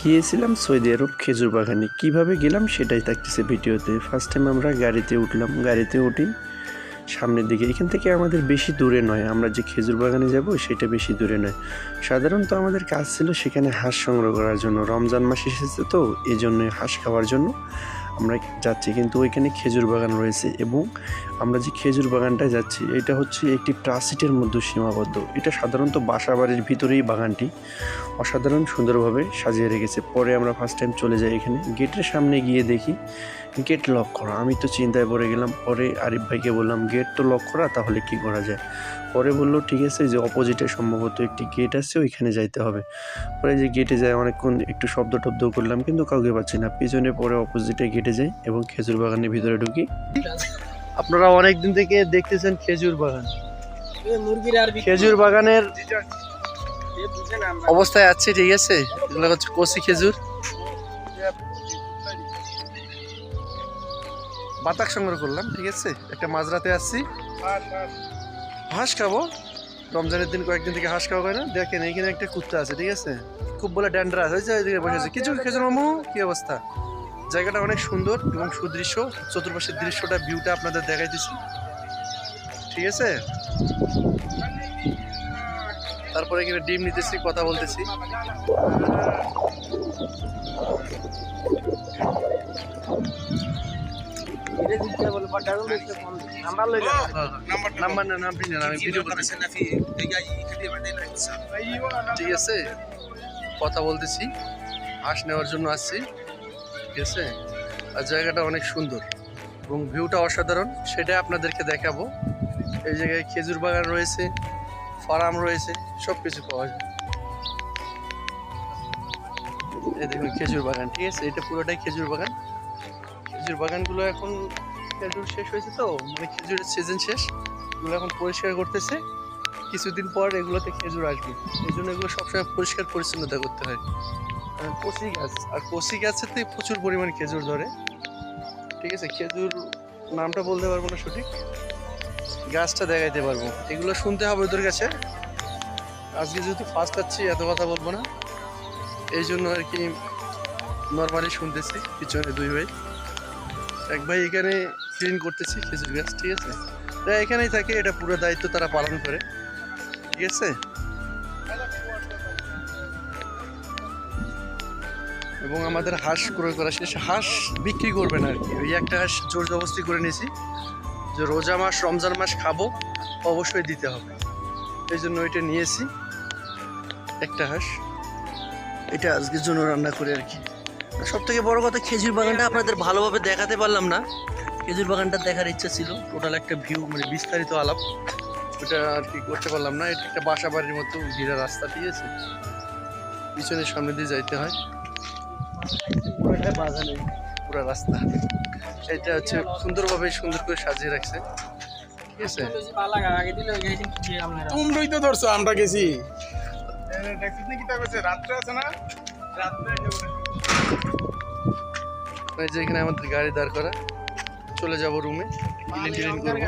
গিয়েছিলাম সৌদি আরব খেজুর বাগানে। কীভাবে গেলাম সেটাই থাকতেছে ভিডিওতে। ফার্স্ট টাইম আমরা গাড়িতে উঠলাম, গাড়িতে উঠি, সামনের দিকে। এখান থেকে আমাদের বেশি দূরে নয়, আমরা যে খেজুর বাগানে যাব সেটা বেশি দূরে নয়। সাধারণত আমাদের কাজ ছিল সেখানে হাঁস সংগ্রহ করার জন্য। রমজান মাস এসেছে তো এই জন্য হাঁস খাওয়ার জন্য। আমরা যাচ্ছি, কিন্তু ওইখানে খেজুর বাগান রয়েছে এবং আমরা যে খেজুর বাগানটায় যাচ্ছি, এটা হচ্ছে একটি প্রাসিটের মধ্যে সীমাবদ্ধ। এটা সাধারণত বাসা বাড়ির ভিতরেই বাগানটি অসাধারণ সুন্দরভাবে সাজিয়ে রেখেছে। পরে আমরা ফার্স্ট টাইম চলে যাই এখানে। গেটের সামনে গিয়ে দেখি, গেট লক করা। আমি তো চিন্তায় পড়ে গেলাম। পরে আরিফ ভাইকে বললাম, গেট তো লক করা, তাহলে কি করা যায়? পরে বলল ঠিক আছে যে অপোজিটে সম্ভবত একটি গেট আছে ওইখানে যাইতে হবে। পরে যে গেটে যায় অনেকক্ষণ একটু শব্দ টব্দ করলাম কিন্তু কাউকে পাচ্ছি না। পিছনে পরে অপোজিটে গেটে যাই এবং খেজুর বাগানের ভিতরে ঢুকি। আপনারা অনেক দিন থেকে দেখতেছেন খেজুর বাগান। খেজুর বাগানের অবস্থায় আছে ঠিক আছে? এগুলো হচ্ছে কচি খেজুর। বাতাক সংগ্রহ করলাম ঠিক আছে? একটা মাঝরাতে আসছি হাঁস খাব? রমজানের দিন কয়েকদিন থেকে হাঁস খাওয়া হয় না। দেখেন, এইখানে একটা কুত্তা আছে, ঠিক আছে? খুব বলে ড্যান্ড্রাস হয়েছে ওইদিকে বসে আছে। কিছু খেজুর মামু? কি অবস্থা? জায়গাটা অনেক সুন্দর এবং সুদৃশ্য। চতুর্পাশের দৃশ্যটা ভিউটা আপনাদের দেখাইতেছি ঠিক আছে? তারপরে এখানে ডিম নিতেছি, কথা বলতেছি। ঠিক আছে। কথা বলতেছি। হাঁস নেওয়ার জন্য আসছি। ঠিক আছে? আর জায়গাটা অনেক সুন্দর। এবং ভিউটা অসাধারণ। সেটা আপনাদেরকে দেখাবো। এই জায়গায় খেজুর বাগান রয়েছে ফার্ম রয়েছে সব কিছু পাওয়া যায়। এই দেখুন খেজুর বাগান। ঠিক আছে? এটা পুরোটাই খেজুর বাগান। খেজুর বাগানগুলো এখন খেজুর শেষ হয়েছে তো মানে খেজুরের সিজন শেষ। এগুলো এখন পরিষ্কার করতেছে। কিছুদিন পর এগুলোতে খেজুর আসবে। এই জন্য এগুলো সবসময় পরিষ্কার পরিচ্ছন্নতা করতে হয়। কচি গাছ, আর কচি গাছেতে প্রচুর পরিমাণ খেজুর ধরে। ঠিক আছে? খেজুর নামটা বলতে পারব না সঠিক। গাছটা দেখাইতে পারব। এগুলো শুনতে হবে ওদের কাছে। আজকে যেহেতু ফার্স্ট আছি এত কথা বলব না। এই জন্য আর কি নর্মালি শুনতেছি, পিছনে দুই ভাই। এক ভাই এখানে ক্লিন করতেছি খেজুর গাছ, ঠিক আছে? তারা এখানেই থাকে, এটা পুরো দায়িত্ব তারা পালন করে, ঠিক আছে? এবং আমাদের হাঁস ক্রয় করা শেষ। হাঁস বিক্রি করবে না আর কি। ওই একটা হাঁস জোর জবস্তি করে নিয়েছি যে রোজা মাস, রমজান মাস খাব, অবশ্যই দিতে হবে। এই জন্য ওইটা নিয়েছি, একটা হাঁস। এটা আজকের জন্য রান্না করে আর কি। সব থেকে বড় কথা খেজুর বাগানটা আপনাদের ভালোভাবে দেখাতে পারলাম না। খেজুর বাগানটা দেখার ইচ্ছা ছিল টোটাল একটা ভিউ মানে বিস্তারিত আলাপ। ওটা আর কি করতে পারলাম না এটা একটা বাসা বাড়ির মতো ঘিরা রাস্তা ঠিক আছে? পিছনের সামনে দিয়ে যাইতে হয়। পুরোটা বাগানে পুরো রাস্তা। এটা হচ্ছে সুন্দরভাবে সুন্দর করে সাজিয়ে রাখছে। ঠিক আছে? তোমরাই তো ধরছো আমরা গেছি। এই যে এখানে আমাদের গাড়ি দাঁড় করা চলে যাব রুমে ক্লিন টিলিন করব।